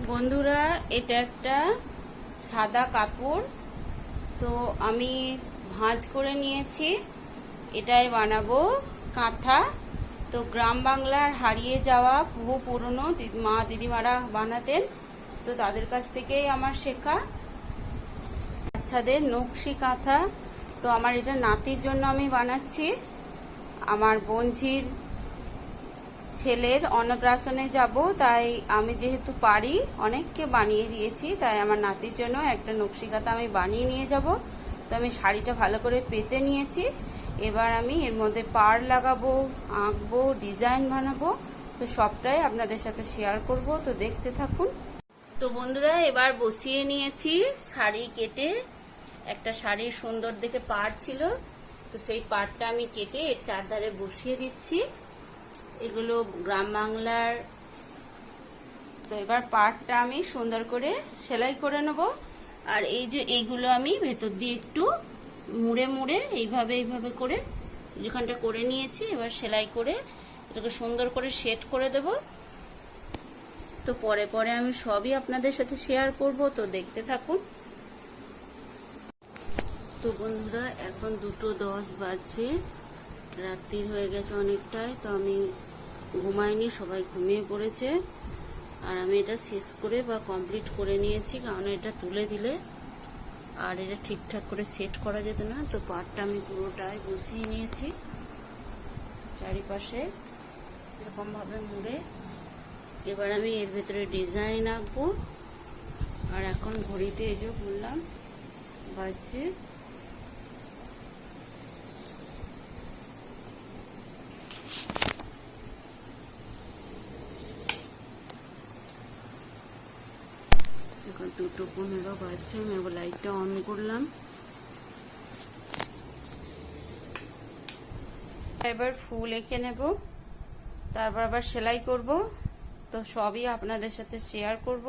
বন্ধুরা, এটা একটা সাদা কাপড়। তো আমি ভাঁজ করে নিয়েছি। এটাই বানাবো। কাঁথা। তো গ্রাম বাংলার হারিয়ে যাওয়া বহু পুরনো মা দিদিমারা বানাতেন। তো তাদের কাছ থেকেই আমার শেখা। বাচ্চাদের নকশি কাঁথা। তো আমার এটা নাতির জন্য আমি বানাচ্ছি। আমার বোনঝির ছেলের অন্নপ্রাশনে যাব, তাই আমি যেহেতু পারি, অনেককে বানিয়ে দিয়েছি, তাই আমার নাতির জন্য একটা নকশিকাতা আমি বানিয়ে নিয়ে যাব। তো আমি শাড়িটা ভালো করে পেতে নিয়েছি। এবার আমি এর মধ্যে পার লাগাবো, আঁকবো, ডিজাইন বানাবো। তো সবটাই আপনাদের সাথে শেয়ার করব, তো দেখতে থাকুন। তো বন্ধুরা, এবার বসিয়ে নিয়েছি শাড়ি কেটে। একটা শাড়ির সুন্দর দেখে পাড় ছিল, তো সেই পাড়টা আমি কেটে এর চারধারে বসিয়ে দিচ্ছি। এগুলো গ্রাম বাংলার। তো এবার পাটটা আমি সুন্দর করে সেলাই করে নেব। আর এই যে এইগুলো আমি ভেতর দিয়ে একটু মুড়ে মুড়ে এইভাবে এইভাবে করে যেখানটা করে নিয়েছি, এবার সেলাই করে এটাকে সুন্দর করে সেট করে দেব। তো পরে পরে আমি সবই আপনাদের সাথে শেয়ার করব, তো দেখতে থাকুন। তো বন্ধুরা, এখন দুটো দশ বাজছে। রাত্রির হয়ে গেছে অনেকটাই তো আমি ঘুমাইনি সবাই ঘুমিয়ে পড়েছে। আর আমি এটা শেষ করে বা কমপ্লিট করে নিয়েছি, কারণ এটা তুলে দিলে আর এটা ঠিকঠাক করে সেট করা যেত না। তো পাটটা আমি পুরোটাই বসিয়ে নিয়েছি চারিপাশে এরকমভাবে মুড়ে। এবার আমি এর ভেতরে ডিজাইন আঁকবো। আর এখন ঘড়িতে যে বললাম, বাজছে দুটো পনেরো বাজছে, আমি আবার লাইটটা অন করলাম। এবার ফুল এঁকে নেব, তারপর আবার সেলাই করব। তো সবই আপনাদের সাথে শেয়ার করব।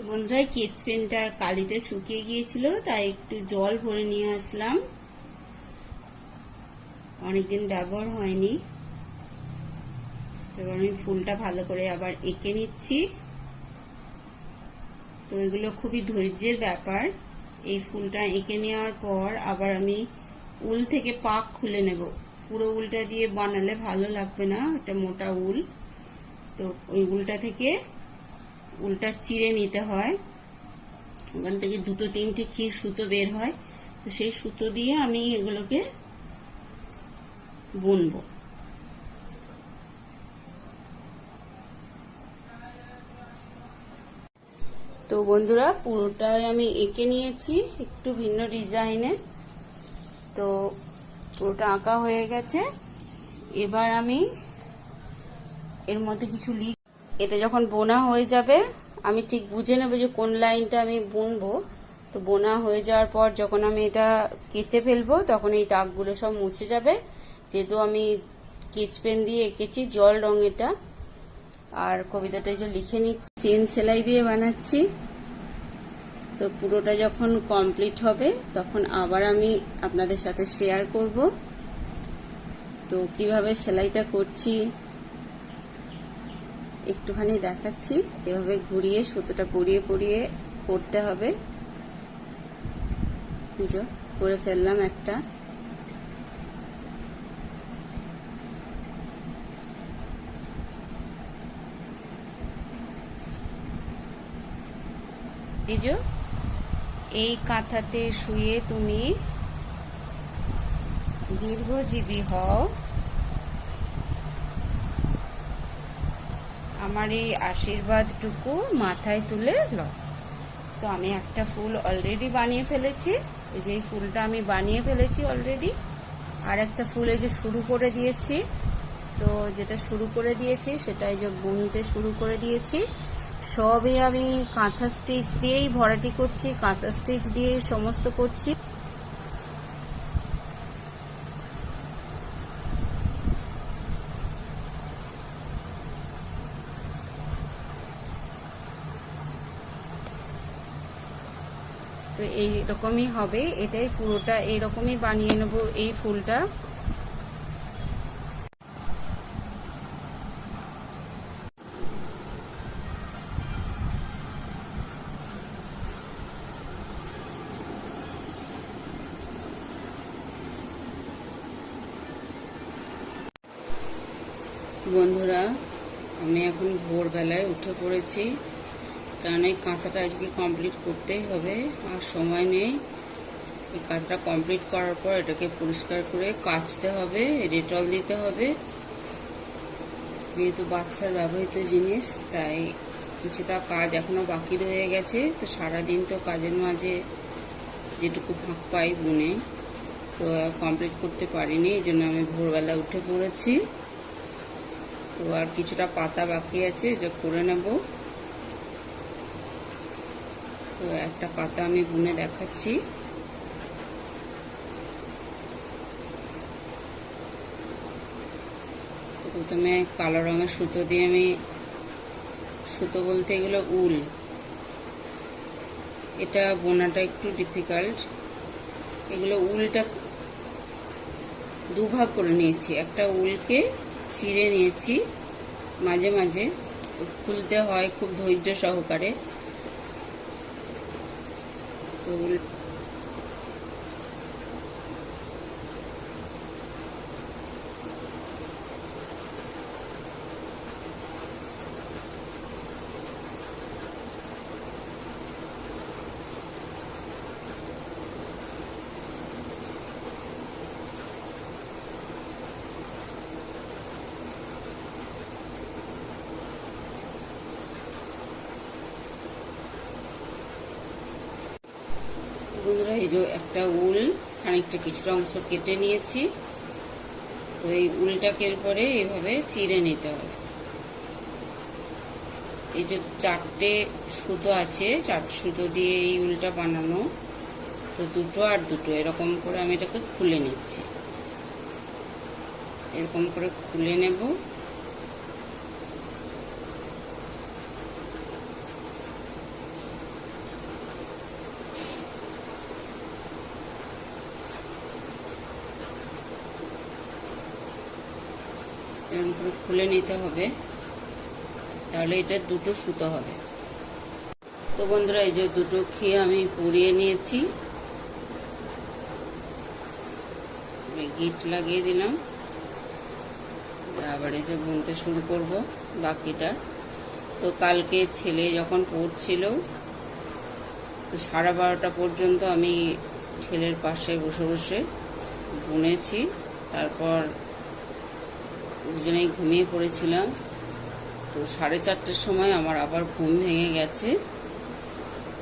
তো বন্ধুরা কেচ পেনটার কালিটা শুকিয়ে গিয়েছিল, তাই একটু জল ভরে নিয়ে আসলাম। অনেকদিন ব্যবহার হয়নি। এবার আমি ফুলটা ভালো করে আবার এঁকে নিচ্ছি। তো এগুলো খুবই ধৈর্যের ব্যাপার। এই ফুলটা এঁকে নেওয়ার পর আবার আমি উল থেকে পাক খুলে নেব। পুরো উলটা দিয়ে বানালে ভালো লাগবে না এটা মোটা উল। তো ওই উলটা থেকে উলটা চিড়ে নিতে হয়। ওখান থেকে দুটো তিনটে ক্ষীর সুতো বের হয়। তো সেই সুতো দিয়ে আমি এগুলোকে বুনবো। তো বন্ধুরা, পুরোটাই আমি এঁকে নিয়েছি একটু ভিন্ন ডিজাইনে। তো পুরোটা আঁকা হয়ে গেছে। এবার আমি এর মধ্যে কিছু লিখ এটা যখন বোনা হয়ে যাবে, আমি ঠিক বুঝে নেব যে কোন লাইনটা আমি বুনবো। তো বোনা হয়ে যাওয়ার পর যখন আমি এটা কেচে ফেলব, তখন এই দাগগুলো সব মুছে যাবে। যেহেতু আমি কেচ পেন দিয়ে এঁকেছি, জল রং এটা। আর কবিতাটা যে লিখে নিচ্ছি, চেন সেলাই দিয়ে বানাচ্ছি। তো পুরোটা যখন কমপ্লিট হবে, তখন আবার আমি আপনাদের সাথে শেয়ার করব। তো কীভাবে সেলাইটা করছি একটুখানি দেখাচ্ছি। এভাবে ঘুরিয়ে, সুতোটা পরিয়ে পরিয়ে করতে হবে। করে ফেললাম একটা। এই কাঁথাতে শুয়ে তুমি দীর্ঘজীবী হও। আমার এই আশীর্বাদটুকু মাথায় তুলে লও তো আমি একটা ফুল অলরেডি বানিয়ে ফেলেছি। এই যে ফুলটা আমি বানিয়ে ফেলেছি অলরেডি আর একটা ফুল এই যে শুরু করে দিয়েছি। তো যেটা শুরু করে দিয়েছি সেটাই যে বুনতে শুরু করে দিয়েছি। সবই আমি কাঁথা স্টিচ দিয়েই ভরাটি করছি, কাঁথা স্টিচ দিয়ে সমস্ত করছি। এই রকমই হবে। এটাই পুরোটা এইরকমই বানিয়ে নেব এই ফুলটা। বন্ধুরা, আমি এখন ভোরবেলায় উঠে পড়েছি। কারণ এই কাঁথাটা আজকে কমপ্লিট করতেই হবে, আর সময় নেই। এই কাঁথাটা কমপ্লিট করার পর এটাকে পরিষ্কার করে কাচতে হবে ডেটল দিতে হবে। যেহেতু বাচ্চার ব্যবহৃত জিনিস, তাই কিছুটা কাজ এখনও বাকি রয়ে গেছে। তো সারাদিন তো কাজের মাঝে যেটুকু ফাঁক পাই বুনে। তো কমপ্লিট করতে পারিনি, এই জন্য আমি ভোরবেলা উঠে পড়েছি। তো আর কিছুটা পাতা বাকি আছে, এটা করে নেব। তো একটা পাতা আমি বুনে দেখাচ্ছি। প্রথমে কালো রঙের সুতো দিয়ে আমি, সুতো বলতে এগুলো উল। এটা বোনাটা একটু ডিফিকাল্ট এগুলো উলটা দুভাগ করে নিয়েছি। একটা উলকে চিড়ে নিয়েছি মাঝে মাঝে। খুলতে হয় খুব ধৈর্য সহকারে। তো বন্ধুরা এই যে একটা উল, খানিকটা কিছুটা অংশ কেটে নিয়েছি। তো এই উলটাকে পরে এইভাবে চিড়ে নিতে হবে। এই যে চারটে সুতো আছে চারটে সুতো দিয়ে এই উলটা বানানো, তো দুটো আর দুটো, এরকম করে আমি এটাকে খুলে নিচ্ছি। এরকম করে খুলে নেব। খুলে নিতে হবে। তাহলে এটা দুটো সুতো হবে। তো বন্ধুরা, এই যে দুটো খেয়ে আমি পরিয়ে নিয়েছি। গিট লাগিয়ে দিলাম। আবার এই যে বুনতে শুরু করব বাকিটা। তো কালকে ছেলে যখন পড়ছিল, তো সাড়ে বারোটা পর্যন্ত আমি ছেলের পাশে বসে বসে বুনেছি। তারপর দুজনেই ঘুমিয়ে পড়েছিলাম। তো সাড়ে চারটের সময় আমার আবার ঘুম ভেঙে গেছে।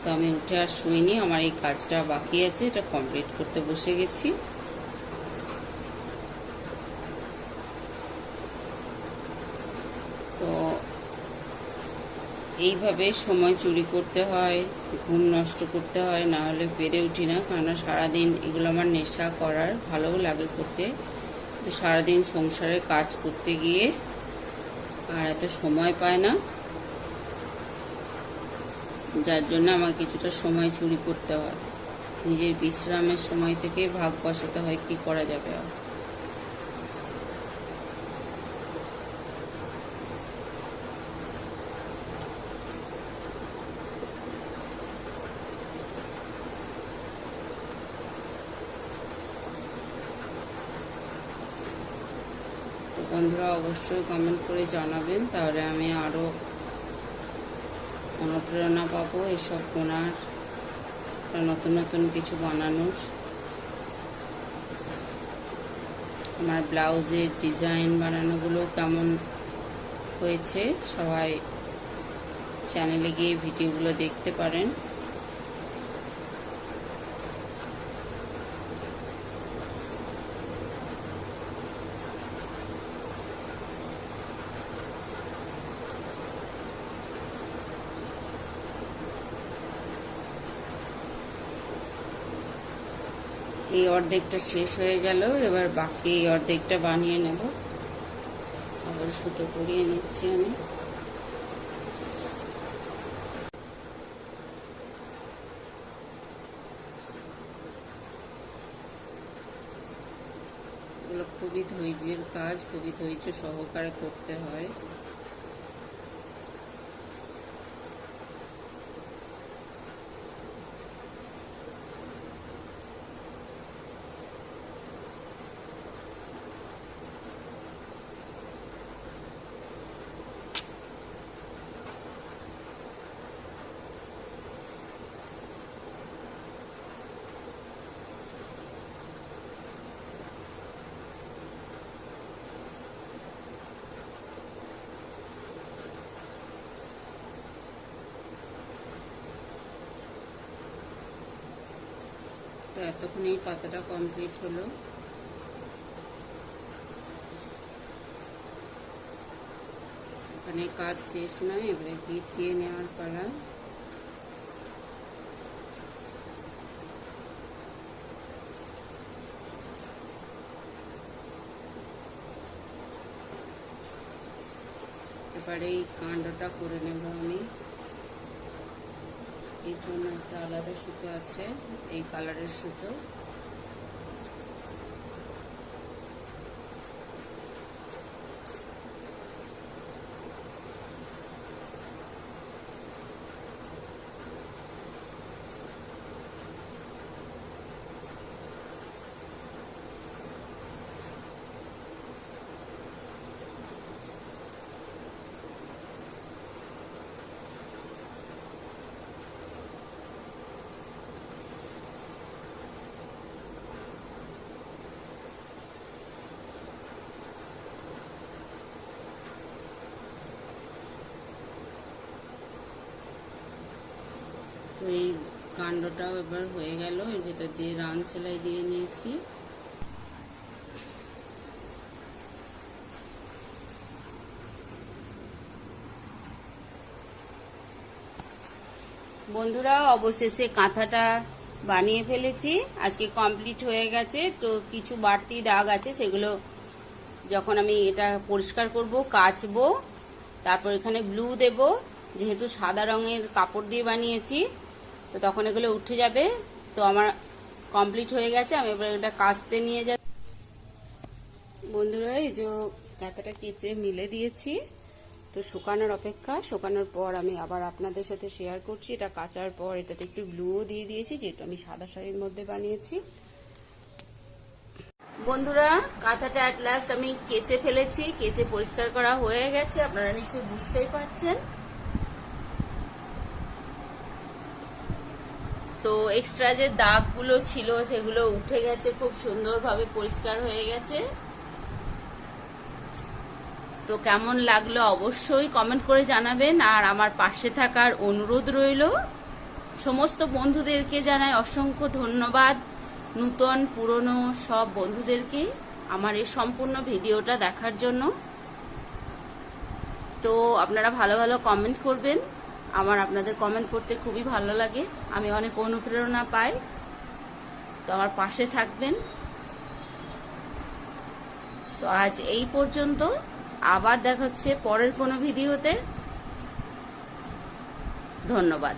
তো আমি উঠে আর শুইনি, আমার এই কাজটা বাকি আছে, এটা কমপ্লিট করতে বসে গেছি। তো এইভাবে সময় চুরি করতে হয়, ঘুম নষ্ট করতে হয়, না হলে পেরে উঠি না। কেননা সারাদিন এগুলো আমার নেশা করার, ভালোও লাগে করতে। তো সারাদিন সংসারে কাজ করতে গিয়ে আর এত সময় পায় না। যার জন্য আমার কিছুটা সময় চুরি করতে হয়। নিজের বিশ্রামের সময় থেকে ভাগ বসাতে হয় কি করা যাবে আর। বন্ধুরা অবশ্যই কমেন্ট করে জানাবেন। তাহলে আমি আরও অনুপ্রেরণা পাবো এসব কোনার নতুন নতুন কিছু বানানোর। আমার ব্লাউজের ডিজাইন বানানোগুলো কেমন হয়েছে সবাই চ্যানেলে গিয়ে ভিডিওগুলো দেখতে পারেন। এই অর্ধেকটা শেষ হয়ে গেল, এবার বাকি এই অর্ধেকটা বানিয়ে নেব। আবার সুতো পরিয়ে নিচ্ছি আমি। খুবই ধৈর্যের কাজ, খুবই ধৈর্য সহকারে করতে হয়। তো এতক্ষণ এই পাতাটা কমপ্লিট হলো এখানে কাজ শেষ নয় এবারে গিট দিয়ে নেওয়ার পালা এবারে এই কাণ্ডটা করে নেব আমি এর জন্য একটা আলাদা সুতো আছে এই কালারের সুতো। তো এই কাণ্ডটাও এবার হয়ে গেল। এর ভেতর দিয়ে রান সেলাই দিয়ে নিয়েছি। বন্ধুরা, অবশেষে কাঁথাটা বানিয়ে ফেলেছি। আজকে কমপ্লিট হয়ে গেছে। তো কিছু বাড়তি দাগ আছে, সেগুলো যখন আমি এটা পরিষ্কার করব, কাচবো, তারপর এখানে ব্লু দেব। যেহেতু সাদা রঙের কাপড় দিয়ে বানিয়েছি তো তখন এগুলো উঠে যাবে। তো আমার কমপ্লিট হয়ে গেছে, আমি এবার এটা কাচতে নিয়ে যাব। বন্ধুরা, এই যে কাঁথাটা কেচে মিলে দিয়েছি। তো শুকানোর অপেক্ষা, শুকানোর পর আমি আবার আপনাদের সাথে শেয়ার করছি। এটা কাচার পর এটাতে একটু গ্লুও দিয়ে দিয়েছি, যেহেতু আমি সাদা শাড়ির মধ্যে বানিয়েছি। বন্ধুরা কাঁথাটা অ্যাট লাস্ট আমি কেচে ফেলেছি, কেচে পরিষ্কার করা হয়ে গেছে। আপনারা নিশ্চয়ই বুঝতেই পারছেন। তো এক্সট্রা যে দাগগুলো ছিল সেগুলো উঠে গেছে, খুব সুন্দরভাবে পরিষ্কার হয়ে গেছে। তো কেমন লাগল অবশ্যই কমেন্ট করে জানাবেন, আর আমার পাশে থাকার অনুরোধ রইল। সমস্ত বন্ধুদেরকে জানাই অসংখ্য ধন্যবাদ। নূতন, পুরনো সব বন্ধুদেরকে আমার এই সম্পূর্ণ ভিডিওটা দেখার জন্য। তো আপনারা ভালো ভালো কমেন্ট করবেন। আমার আপনাদের কমেন্ট করতে খুবই ভালো লাগে। আমি অনেক অনুপ্রেরণা পাই। তো আমার পাশে থাকবেন। তো আজ এই পর্যন্ত। আবার দেখা হচ্ছে পরের কোনো ভিডিওতে। ধন্যবাদ।